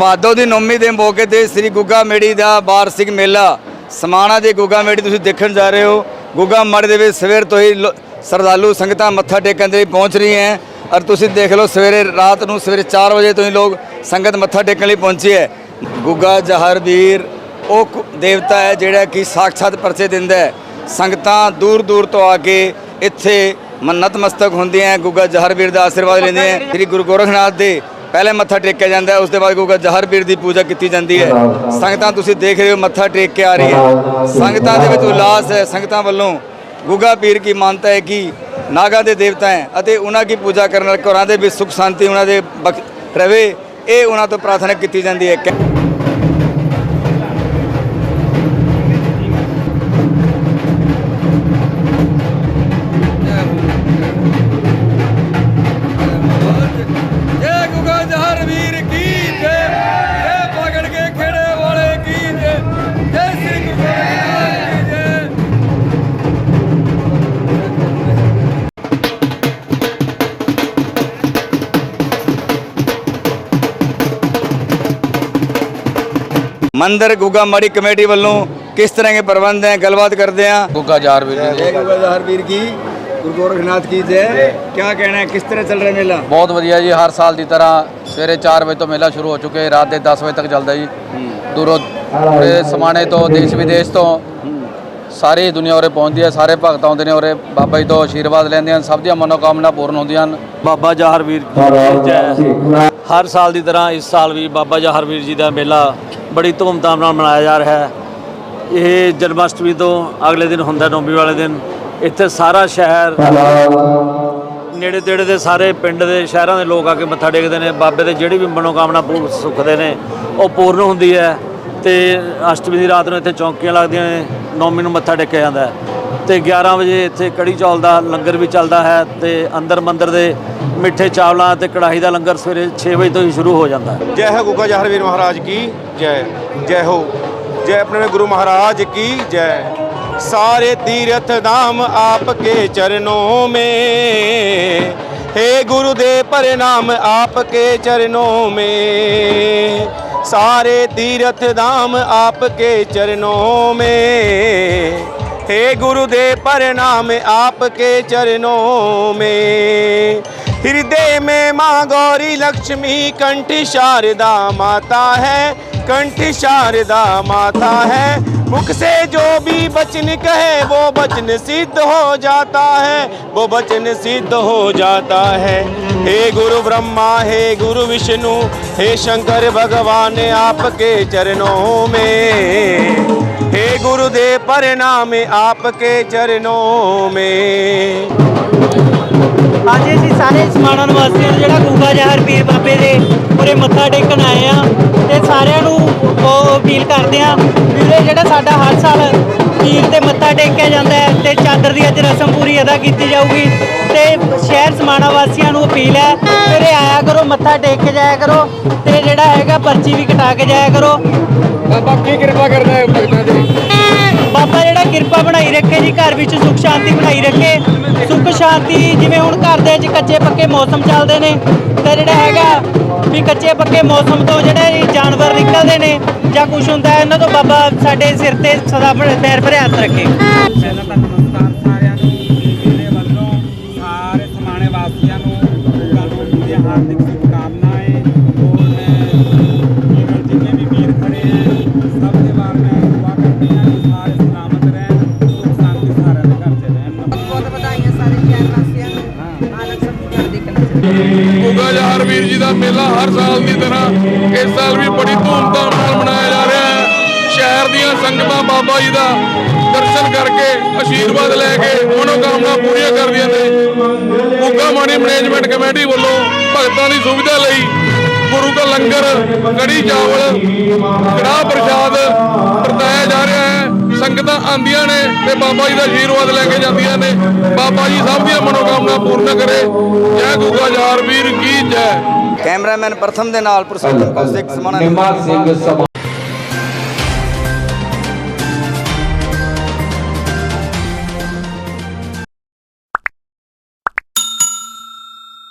ਭਾਦੋ ਦੀ ਨੌਮੀ ਦੇ ਮੌਕੇ ਤੇ ਸ੍ਰੀ ਗੁੱਗਾ ਮੇੜੀ ਦਾ ਵਾਰਸਿਕ ਮੇਲਾ। ਸਮਾਣਾ ਦੇ ਗੁੱਗਾ ਮੇੜੀ ਤੁਸੀਂ ਦੇਖਣ ਜਾ ਰਹੇ ਹੋ। ਗੁੱਗਾ ਮੜ ਦੇ ਵਿੱਚ ਸਵੇਰ ਤੋਂ ਹੀ ਲੋ- ਸ਼ਰਧਾਲੂ ਸੰਗਤਾਂ ਮੱਥਾ ਟੇਕਣ ਦੇ ਲਈ ਪਹੁੰਚ ਰਹੀਆਂ ਹੈ। ਔਰ ਤੁਸੀਂ ਦੇਖ ਲਓ, ਸਵੇਰੇ ਰਾਤ ਨੂੰ ਸਵੇਰੇ 4 ਵਜੇ ਤੋਂ ਹੀ ਲੋਕ ਸੰਗਤ ਮੱਥਾ ਟੇਕਣ ਲਈ ਪਹੁੰਚੀ ਹੈ। ਗੁੱਗਾ ਜਹਰਵੀਰ ਉਹ ਕੁ- ਦੇਵਤਾ ਹੈ ਜਿਹੜਾ ਕਿ ਸਾਖਸ਼ਾਤ ਪਰਚੇ ਦਿੰਦਾ ਹੈ। ਸੰਗਤਾਂ ਦੂਰ ਦੂਰ ਤੋਂ ਆ ਕੇ ਇੱਥੇ ਮੰਨਤ ਮਸਤਕ ਹੁੰਦੀਆਂ ਗੁੱਗਾ ਜਹਰਵੀਰ ਦਾ ਆਸ਼ੀਰਵਾਦ ਲੈਂਦੇ ਹੈ। ਸ੍ਰੀ ਗੁਰੂ ਗੋਰਖਨਾਥ ਦੇ ਪਹਿਲੇ ਮੱਥਾ ਟੇਕਿਆ ਜਾਂਦਾ ਹੈ ਉਸ ਦੇ ਬਾਅਦ ਗੁੱਗਾ ਜਹਰ ਵੀਰ ਦੀ ਪੂਜਾ ਕੀਤੀ ਜਾਂਦੀ ਹੈ। ਸੰਗਤਾਂ ਤੁਸੀਂ ਦੇਖ ਰਹੇ ਹੋ ਮੱਥਾ ਟੇਕ ਕੇ ਆ ਰਹੀ ਹੈ। ਸੰਗਤਾਂ ਦੇ ਵਿੱਚ ਉਲਾਸ ਹੈ ਸੰਗਤਾਂ ਵੱਲੋਂ ਗੁੱਗਾ ਪੀਰ ਕੀ ਮਾਨਤਾ ਹੈ ਕਿ ਨਾਗਾ ਦੇ ਦੇਵਤਾ ਹੈ ਅਤੇ ਉਹਨਾਂ ਦੀ ਪੂਜਾ ਕਰਨ ਨਾਲ ਘਰਾਂ ਦੇ ਵਿੱਚ ਸੁਖ ਸ਼ਾਂਤੀ ਉਹਨਾਂ ਦੇ ਰਵੇ ਇਹ ਉਹਨਾਂ ਤੋਂ ਪ੍ਰਾਰਥਨਾ ਕੀਤੀ ਜਾਂਦੀ ਹੈ। ਜਹਰ ਵੀਰ ਕੀ ਜੈ ਜੈ ਪਕੜ ਕੇ ਖੇੜੇ ਵਾਲੇ ਕੀ ਜੈ ਜੈ ਸ੍ਰੀ ਗੁਰੂ ਗੋਰਖਨਾਥ ਕੀ ਜੈ। ਮੰਦਰ ਗੁਗਾ ਮਾੜੀ ਕਮੇਟੀ ਵੱਲੋਂ ਕਿਸ ਤਰ੍ਹਾਂ ਦੇ ਪ੍ਰਬੰਧ ਹੈ? ਗੱਲਬਾਤ ਕਰਦੇ ਹਾਂ। ਗੁੱਗਾ ਜਾਰ ਵੀਰ ਜੀ ਜੈ ਗੁਗਾ ਜਹਰ ਵੀਰ ਕੀ? ਗੁਰੂ ਗੋਰਖਨਾਥ ਕੀ ਜੈ ਕੀ ਕਹਿਣਾ ਹੈ? ਕਿਸ ਤਰ੍ਹਾਂ ਚੱਲ ਰਿਹਾ ਮੇਲਾ? ਬਹੁਤ ਵਧੀਆ ਜੀ ਹਰ ਸਾਲ ਦੀ ਤਰ੍ਹਾਂ ਸਵੇਰੇ 4 ਵਜੇ ਤੋਂ ਮੇਲਾ ਸ਼ੁਰੂ ਹੋ ਚੁੱਕੇ ਰਾਤ ਦੇ 10 ਵਜੇ ਤੱਕ ਚੱਲਦਾ ਜੀ। ਦੂਰੋਂ ਪੂਰੇ ਸਮਾਣੇ ਤੋਂ ਦੇਸ਼ ਵਿਦੇਸ਼ ਤੋਂ ਸਾਰੀ ਦੁਨੀਆ ਉਰੇ ਪਹੁੰਚਦੀ ਹੈ ਸਾਰੇ ਭਗਤ ਆਉਂਦੇ ਨੇ ਉਰੇ ਬਾਬਾ ਜੀ ਤੋਂ ਆਸ਼ੀਰਵਾਦ ਲੈਂਦੇ ਹਨ ਸਭ ਦੀਆਂ ਮਨੋਕਾਮਨਾ ਪੂਰਨ ਹੁੰਦੀਆਂ ਹਨ। ਬਾਬਾ ਜਹਰਵੀਰ ਜੀ ਜੈ। ਹਰ ਸਾਲ ਦੀ ਤਰ੍ਹਾਂ ਇਸ ਸਾਲ ਵੀ ਬਾਬਾ ਜਹਰਵੀਰ ਜੀ ਦਾ ਮੇਲਾ ਬੜੀ ਧੂਮਧਾਮ ਨਾਲ ਮਨਾਇਆ ਜਾ ਰਿਹਾ ਹੈ। ਇਹ ਜਨਮ ਅਸ਼ਟਮੀ ਤੋਂ ਅਗਲੇ ਦਿਨ ਹੁੰਦਾ ਨੌਮੀ ਵਾਲੇ ਦਿਨ। ਇੱਥੇ ਸਾਰਾ ਸ਼ਹਿਰ ਨੇੜੇ ਤੇੜੇ ਦੇ ਸਾਰੇ ਪਿੰਡ ਦੇ ਸ਼ਹਿਰਾਂ ਦੇ ਲੋਕ ਆ ਕੇ ਮੱਥਾ ਟੇਕਦੇ ਨੇ ਬਾਬੇ ਦੇ ਜਿਹੜੀ ਵੀ ਮਨੋਕਾਮਨਾ ਪੂਰ ਸੁਖਦੇ ਨੇ ਉਹ ਪੂਰਨ ਹੁੰਦੀ ਹੈ ਤੇ ਅਸ਼ਟਮੀ ਦੀ ਰਾਤ ਨੂੰ ਇੱਥੇ ਚੌਂਕੀਆਂ ਲੱਗਦੀਆਂ ਨੇ ਨੌਮੀ ਨੂੰ ਮੱਥਾ ਟੇਕਿਆ ਜਾਂਦਾ ਹੈ ਤੇ 11 ਵਜੇ ਇੱਥੇ ਕੜੀ ਚੌਲ ਦਾ ਲੰਗਰ ਵੀ ਚੱਲਦਾ ਹੈ ਤੇ ਅੰਦਰ ਮੰਦਰ ਦੇ ਮਿੱਠੇ ਚਾਵਲਾਂ ਤੇ ਕੜਾਹੀ ਦਾ ਲੰਗਰ ਸਵੇਰੇ 6 ਵਜੇ ਤੋਂ ਹੀ ਸ਼ੁਰੂ ਹੋ ਜਾਂਦਾ ਹੈ। ਜੈ ਹੋ ਗੁਗਾ ਜਹਰਵੀਰ ਮਹਾਰਾਜ ਕੀ ਜੈ ਜੈ ਹੋ ਜੈ ਆਪਣੇ ਗੁਰੂ ਮਹਾਰਾਜ ਕੀ ਜੈ। सारे तीर्थ धाम आपके चरणों में हे गुरुदेव प्रणाम आपके चरणों में सारे तीर्थ धाम आपके चरणों में हे गुरुदेव प्रणाम आपके चरणों में हृदय में माँ गौरी लक्ष्मी कंठ शारदा माता है कंठ शारदा माता है मुख से जो भी वचन कहे, वो वचन सिद्ध हो जाता है। वो वचन सिद्ध हो जाता है। हे गुरु ब्रह्मा, हे गुरु विष्णु, हे शंकर भगवान आपके चरणों में। हे गुरुदेव परिणाम आपके चरणों में। ਅੱਜ ਅਸੀਂ ਸਾਰੇ ਸਮਾਣਾ ਨਿਵਾਸੀਆਂ ਨੂੰ ਜਿਹੜਾ ਗੂਗਾ ਜ਼ਹਿਰ ਪੀਰ ਬਾਬੇ ਦੇ ਪੂਰੇ ਮੱਥਾ ਟੇਕਣ ਆਏ ਆ ਤੇ ਸਾਰਿਆਂ ਨੂੰ ਉਹ ਅਪੀਲ ਕਰਦੇ ਆ ਵੀਰੇ, ਜਿਹੜਾ ਸਾਡਾ ਹਰ ਸਾਲ ਪੀਰ ਤੇ ਮੱਥਾ ਟੇਕਿਆ ਜਾਂਦਾ ਹੈ ਤੇ ਚਾਦਰ ਦੀ ਅੱਜ ਰਸਮ ਪੂਰੀ ਅਦਾ ਕੀਤੀ ਜਾਊਗੀ ਤੇ ਸ਼ਹਿਰ ਸਮਾਣਾ ਵਾਸੀਆਂ ਨੂੰ ਅਪੀਲ ਹੈ, ਵੀਰੇ, ਆਇਆ ਕਰੋ, ਮੱਥਾ ਟੇਕ ਕੇ ਜਾਇਆ ਕਰੋ ਤੇ ਜਿਹੜਾ ਹੈਗਾ ਪਰਚੀ ਵੀ ਕਟਾ ਕੇ ਜਾਇਆ ਕਰੋ। ਬਾਬਾ, ਕੀ ਕਿਰਪਾ ਕਰਦਾ ਹੈ ਭਗਤਾਂ ਦੇ? ਜਿਹੜਾ ਕਿਰਪਾ ਬਣਾਈ ਰੱਖੇ ਜੀ, ਘਰ ਵਿੱਚ ਸੁੱਖ ਸ਼ਾਂਤੀ ਬਣਾਈ ਰੱਖੇ। ਸੁੱਖ ਸ਼ਾਂਤੀ ਜਿਵੇਂ ਹੁਣ ਘਰ ਦੇ ਵਿੱਚ ਕੱਚੇ ਪੱਕੇ ਮੌਸਮ ਚੱਲਦੇ ਨੇ, ਤਾਂ ਜਿਹੜਾ ਹੈਗਾ ਵੀ ਕੱਚੇ ਪੱਕੇ ਮੌਸਮ ਤੋਂ ਜਿਹੜੇ ਜਾਨਵਰ ਨਿਕਲਦੇ ਨੇ ਜਾਂ ਕੁਝ ਹੁੰਦਾ, ਇਹਨਾਂ ਤੋਂ ਬਾਬਾ ਸਾਡੇ ਸਿਰ ਤੇ ਸਦਾ ਪੈਰ ਭਰੇ ਰੱਖੇ। ਪਹਿਲਾਂ ਤਾਂ ਨਮਸਕਾਰ ਸਾਰਿਆਂ ਗੁੱਗਾ ਜਹਰ ਵੀਰ ਜੀ ਦਾ ਮੇਲਾ ਹਰ ਸਾਲ ਦੀ ਤਰ੍ਹਾਂ ਇਸ ਸਾਲ ਵੀ ਬੜੀ ਧੂਮਧਾਮ ਨਾਲ ਮਨਾਇਆ ਜਾ ਰਿਹਾ ਹੈ। ਸ਼ਹਿਰ ਦੀਆਂ ਸੰਗਤਾਂ ਬਾਬਾ ਜੀ ਦਾ ਦਰਸ਼ਨ ਕਰਕੇ ਆਸ਼ੀਰਵਾਦ ਲੈ ਕੇ ਮਨੋਕਾਮਨਾ ਪੂਰੀਆਂ ਕਰਦੀਆਂ ਨੇ। ਗੁੱਗਾ ਮਾਣੀ ਮੈਨੇਜਮੈਂਟ ਕਮੇਟੀ ਵੱਲੋਂ ਭਗਤਾਂ ਦੀ ਸੁਵਿਧਾ ਲਈ ਗੁਰੂ ਦਾ ਲੰਗਰ, ਕੜੀ ਚਾਵਲ, ਕੜਾਹ ਪ੍ਰਸ਼ਾਦ ਵਰਤਾਇਆ ਜਾ ਰਿਹਾ ਹੈ। ਸੰਗਤਾਂ ਆਂਦੀਆਂ ਨੇ ਤੇ ਬਾਬਾ ਜੀ ਦਾ ਆਸ਼ੀਰਵਾਦ ਲੈ ਕੇ ਜਾਂਦੀਆਂ ਨੇ। ਬਾਬਾ ਜੀ ਸਭ ਦੀਆਂ ਮਨੋਕਾਮਨਾ ਪੂਰਨ ਕਰੇ। ਜੈ ਗੁੱਗਾ ਜਾਰ ਵੀਰ ਕੀ ਜੈ। ਕੈਮਰਾਮੈਨ ਪ੍ਰਥਮ ਦੇ ਨਾਲ ਪੁਰਸ਼ੋਤਮ ਕੌਸ਼ਿਕ ਸਮਾਣਾ।